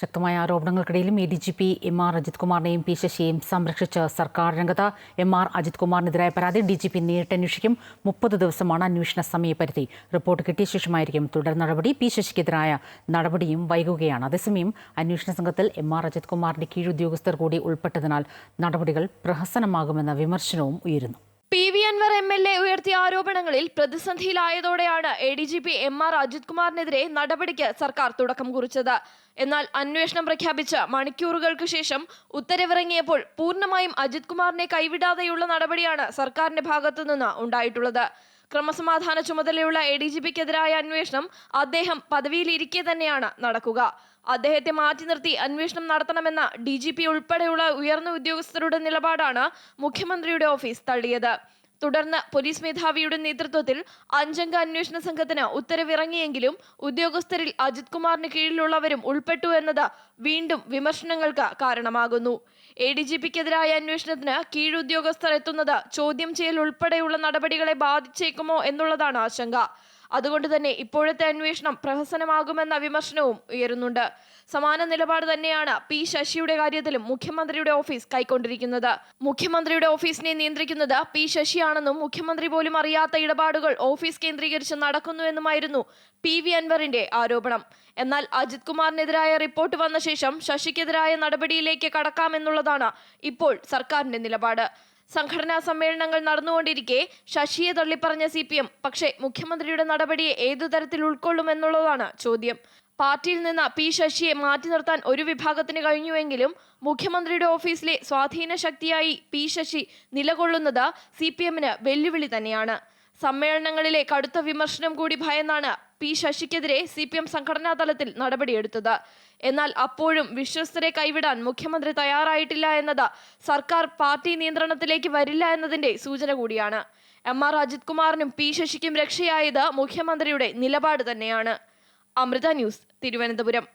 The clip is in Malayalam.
ശക്തമായ ആരോപണങ്ങൾക്കിടയിലും A D G P M R Ajith കുമാറിനെയും P ശശിയെയും സംരക്ഷിച്ച് സർക്കാർ രംഗത്ത് എം ആർ അജിത് കുമാറിനെതിരായ പരാതി ഡി ജി പി നേരിട്ട് അന്വേഷിക്കും. മുപ്പത് ദിവസമാണ് അന്വേഷണ സമയപരിധി. റിപ്പോർട്ട് കിട്ടിയ ശേഷമായിരിക്കും തുടർ നടപടി. പി ശശിക്കെതിരായ നടപടിയും വൈകുകയാണ്. അതേസമയം അന്വേഷണ സംഘത്തിൽ എം ആർ അജിത് കുമാറിന്റെ കീഴുദ്യോഗസ്ഥർ കൂടി ഉൾപ്പെട്ടതിനാൽ നടപടികൾ പ്രഹസനമാകുമെന്ന വിമർശനവും ഉയരുന്നു. പി വി അൻവർ എം ഉയർത്തിയ ആരോപണങ്ങളിൽ പ്രതിസന്ധിയിലായതോടെയാണ് A D G P M R Ajith കുമാറിനെതിരെ നടപടിക്ക് സർക്കാർ തുടക്കം കുറിച്ചത്. എന്നാൽ അന്വേഷണം പ്രഖ്യാപിച്ച് മണിക്കൂറുകൾക്ക് ശേഷം ഉത്തരവിറങ്ങിയപ്പോൾ പൂർണമായും അജിത് കുമാറിനെ കൈവിടാതെയുള്ള നടപടിയാണ് സർക്കാരിന്റെ ഭാഗത്തു നിന്ന് ഉണ്ടായിട്ടുള്ളത്. ക്രമസമാധാന ചുമതലയുള്ള എ ഡി ജി പിക്കെതിരായ അന്വേഷണം അദ്ദേഹം പദവിയിലിരിക്കെ തന്നെയാണ് നടക്കുക. അദ്ദേഹത്തെ മാറ്റി നിർത്തി അന്വേഷണം നടത്തണമെന്ന ഡി ജി പി ഉൾപ്പെടെയുള്ള ഉയർന്ന ഉദ്യോഗസ്ഥരുടെ നിലപാടാണ് മുഖ്യമന്ത്രിയുടെ ഓഫീസ് തള്ളിയത്. തുടർന്ന് പോലീസ് മേധാവിയുടെ നേതൃത്വത്തിൽ അഞ്ചംഗ അന്വേഷണ സംഘത്തിന് ഉത്തരവിറങ്ങിയെങ്കിലും ഉദ്യോഗസ്ഥരിൽ അജിത് കുമാറിന് കീഴിലുള്ളവരും ഉൾപ്പെട്ടു എന്നത് വീണ്ടും വിമർശനങ്ങൾക്ക് കാരണമാകുന്നു. എ ഡി ജി പിക്കെതിരായ അന്വേഷണത്തിന് കീഴുദ്യോഗസ്ഥർ എത്തുന്നത് ചോദ്യം ചെയ്യൽ ഉൾപ്പെടെയുള്ള നടപടികളെ ബാധിച്ചേക്കുമോ എന്നുള്ളതാണ് ആശങ്ക. അതുകൊണ്ട് തന്നെ ഇപ്പോഴത്തെ അന്വേഷണം പ്രഹസനമാകുമെന്ന വിമർശനവും ഉയരുന്നുണ്ട്. സമാന നിലപാട് തന്നെയാണ് പി ശശിയുടെ കാര്യത്തിലും മുഖ്യമന്ത്രിയുടെ ഓഫീസ് കൈക്കൊണ്ടിരിക്കുന്നത്. മുഖ്യമന്ത്രിയുടെ ഓഫീസിനെ നിയന്ത്രിക്കുന്നത് പി ശശിയാണെന്നും മുഖ്യമന്ത്രി പോലും അറിയാത്ത ഇടപാടുകൾ ഓഫീസ് കേന്ദ്രീകരിച്ച് നടക്കുന്നുവെന്നുമായിരുന്നു പി വി അൻവറിന്റെ ആരോപണം. എന്നാൽ അജിത് കുമാറിനെതിരായ റിപ്പോർട്ട് വന്ന ശേഷം ശശിക്കെതിരായ നടപടിയിലേക്ക് കടക്കാമെന്നുള്ളതാണ് ഇപ്പോൾ സർക്കാരിന്റെ നിലപാട്. സംഘടനാ സമ്മേളനങ്ങൾ നടന്നുകൊണ്ടിരിക്കെ. ശശിയെ തള്ളിപ്പറഞ്ഞ സി പി എം പക്ഷേ മുഖ്യമന്ത്രിയുടെ നടപടിയെ ഏതു തരത്തിൽ ഉൾക്കൊള്ളുമെന്നുള്ളതാണ് ചോദ്യം. പാർട്ടിയിൽ നിന്ന് പി ശശിയെ മാറ്റി നിർത്താൻ ഒരു വിഭാഗത്തിന് കഴിഞ്ഞുവെങ്കിലും മുഖ്യമന്ത്രിയുടെ ഓഫീസിലെ സ്വാധീന ശക്തിയായി പി ശശി നിലകൊള്ളുന്നത് സി പി എമ്മിന് വെല്ലുവിളി തന്നെയാണ്. സമ്മേളനങ്ങളിലെ കടുത്ത വിമർശനം കൂടി ഭയന്നാണ് പി ശശിക്കെതിരെ സി പി എം സംഘടനാ തലത്തിൽ നടപടിയെടുത്തത്. എന്നാൽ അപ്പോഴും വിശ്വസ്തരെ കൈവിടാൻ മുഖ്യമന്ത്രി തയ്യാറായിട്ടില്ല എന്നത് സർക്കാർ പാർട്ടി നിയന്ത്രണത്തിലേക്ക് വരില്ല എന്നതിന്റെ സൂചന കൂടിയാണ്. എം ആർ അജിത് കുമാറിനും പി ശശിക്കും രക്ഷയായത് മുഖ്യമന്ത്രിയുടെ നിലപാട് തന്നെയാണ്. അമൃത ന്യൂസ് തിരുവനന്തപുരം.